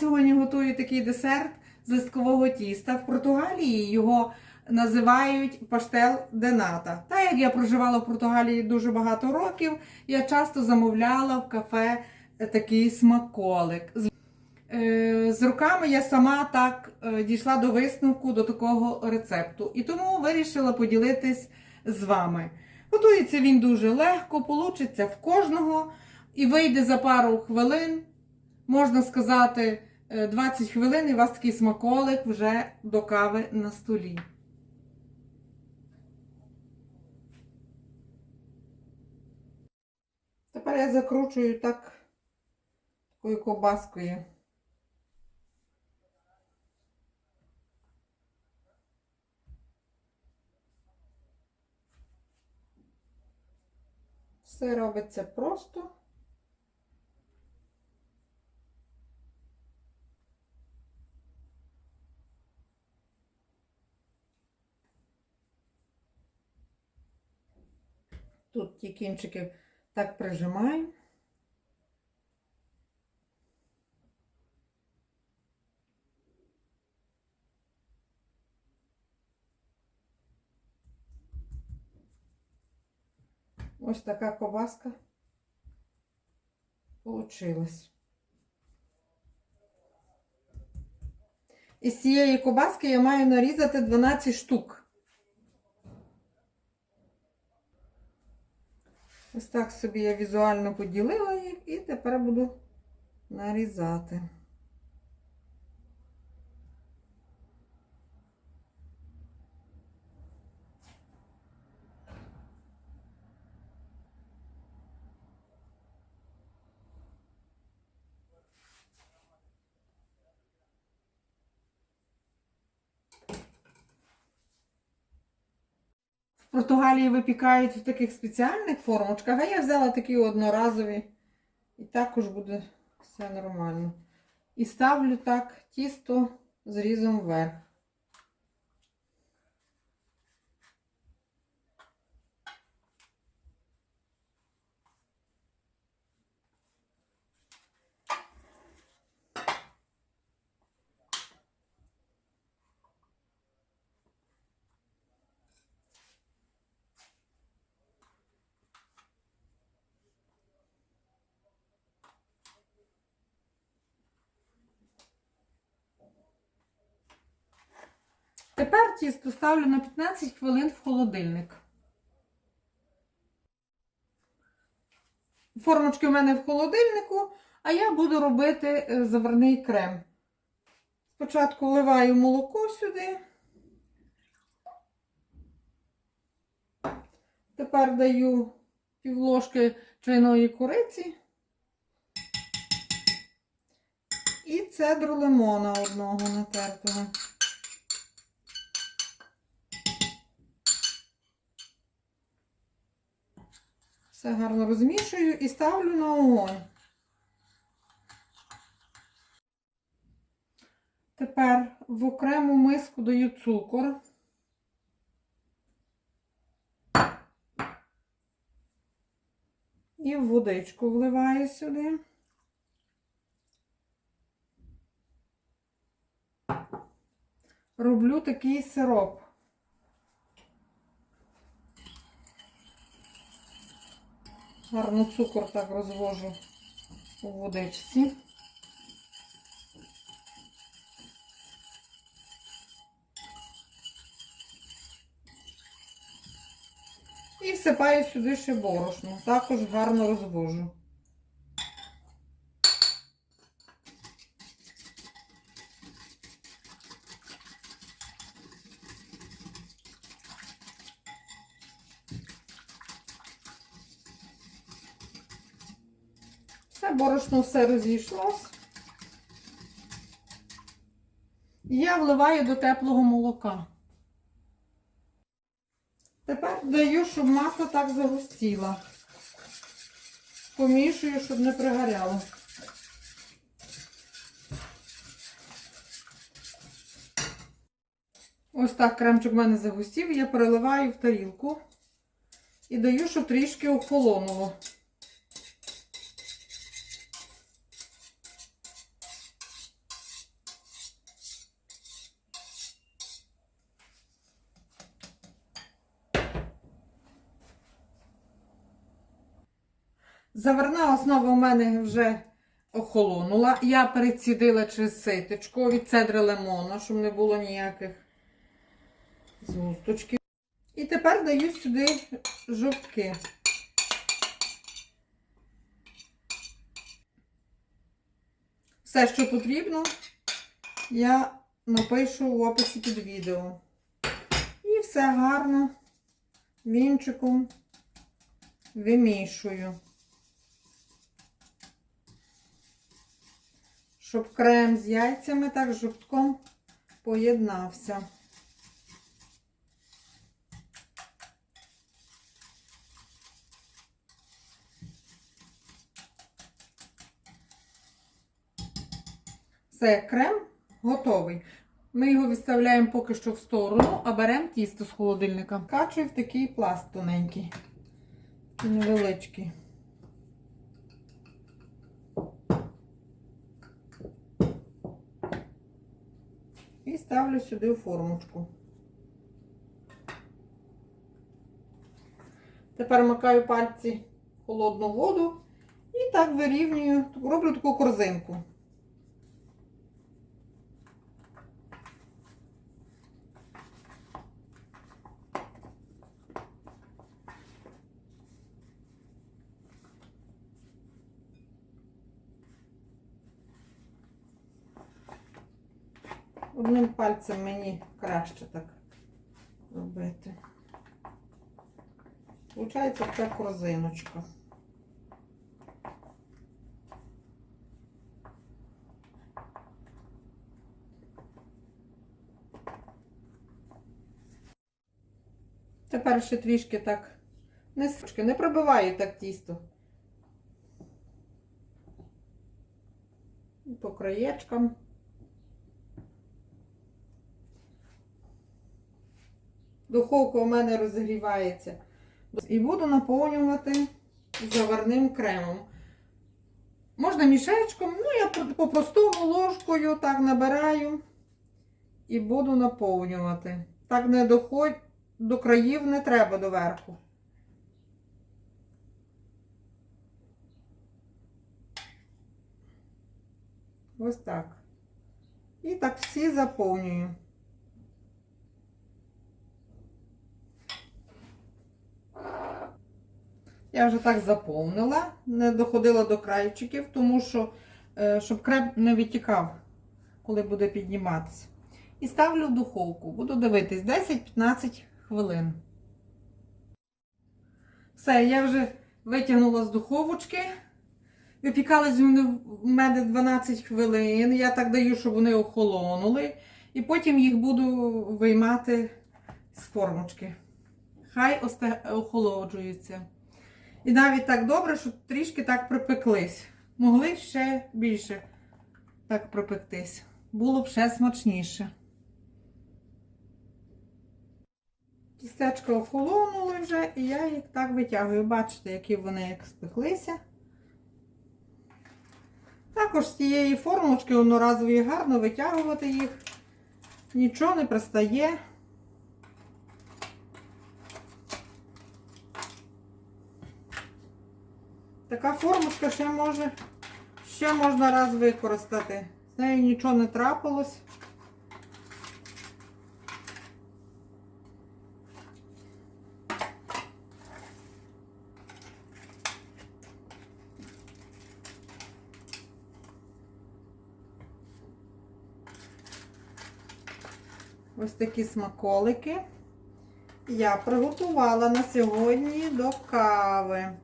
Сьогодні готую такий десерт з листкового тіста. В Португалії його називають паштел дената. Та як я проживала в Португалії дуже багато років, я часто замовляла в кафе е, такий смаколик. З- е, руками я сама так е, дійшла до висновку до такого рецепту. І тому вирішила поділитись з вами. Готується він дуже легко, получиться в кожного і вийде за пару хвилин. Можна сказати, 20 хвилин і у вас такий смаколик вже до кави на столі. Тепер я закручую так такою ковбаскою. Все робиться просто. Ті кінчики так прижимаю. Ось така ковбаска получилась. Із цієї ковбаски я маю нарізати 12 штук. Ось так собі я візуально поділила їх і тепер буду нарізати. Португалії випікають в таких спеціальних формочках, а я взяла такі одноразові. І також буде все нормально. І ставлю так тісто зрізом вверх. Тепер тісто ставлю на 15 хвилин в холодильник. Формочки в мене в холодильнику, а я буду робити е, заварний крем. Спочатку вливаю молоко сюди. Тепер даю півложки чайної куриці і цедру лимона одного натертого. Все гарно розмішую і ставлю на огонь. Тепер в окрему миску даю цукор. І водичку вливаю сюди. Роблю такий сироп. Гарно цукор так розвожу у водичці. І всипаю сюди ще борошно. Також гарно розвожу. Все борошно все розійшлось. Я вливаю до теплого молока. Тепер даю, щоб маса так загустіла. Помішую, щоб не пригоряло. Ось так кремчик в мене загустів, я переливаю в тарілку і даю, щоб трішки охолонуло. Заварна основа у мене вже охолонула. Я перецідила через ситочко від цедри лимона, щоб не було ніяких згусточків. І тепер даю сюди жовтки. Все, що потрібно, я напишу в описі під відео. І все гарно вінчиком вимішую. Щоб крем з яйцями так жовтком поєднався. Все, крем готовий. Ми його відставляємо поки що в сторону, а беремо тісто з холодильника. Качую в такий пласт тоненький, невеличкий. Ставлю сюди у формочку. Тепер макаю пальці холодну воду і так вирівнюю, роблю таку корзинку. Одним пальцем мені краще так робити. Получається така корзиночка. Тепер ще трішки так не, с- не пробиваю так тісто. По краєчкам. Духовка у мене розігрівається. І буду наповнювати заварним кремом. Можна мішечком, ну я по- по-простому ложкою так набираю і буду наповнювати. Так не доходь до країв не треба доверху. Ось так. І так всі заповнюю. Я вже так заповнила, не доходила до крайчиків, тому що, е, щоб крем не витікав, коли буде підніматися. І ставлю в духовку. Буду дивитись 10-15 хвилин. Все, я вже витягнула з духовочки. Випікались вони в мене 12 хвилин. Я так даю, щоб вони охолонули. І потім їх буду виймати з формочки. Хай охолоджуються. І навіть так добре, що трішки так припеклись. Могли ще більше так пропектись. Було б ще смачніше. Тістечка охолонули вже, і я їх так витягую. Бачите, які вони як спеклися. Також з цієї формочки одноразової гарно витягувати їх. Нічого не пристає. Така формочка ще може, ще можна раз використати. З нею нічого не трапилось. Ось такі смаколики я приготувала на сьогодні до кави.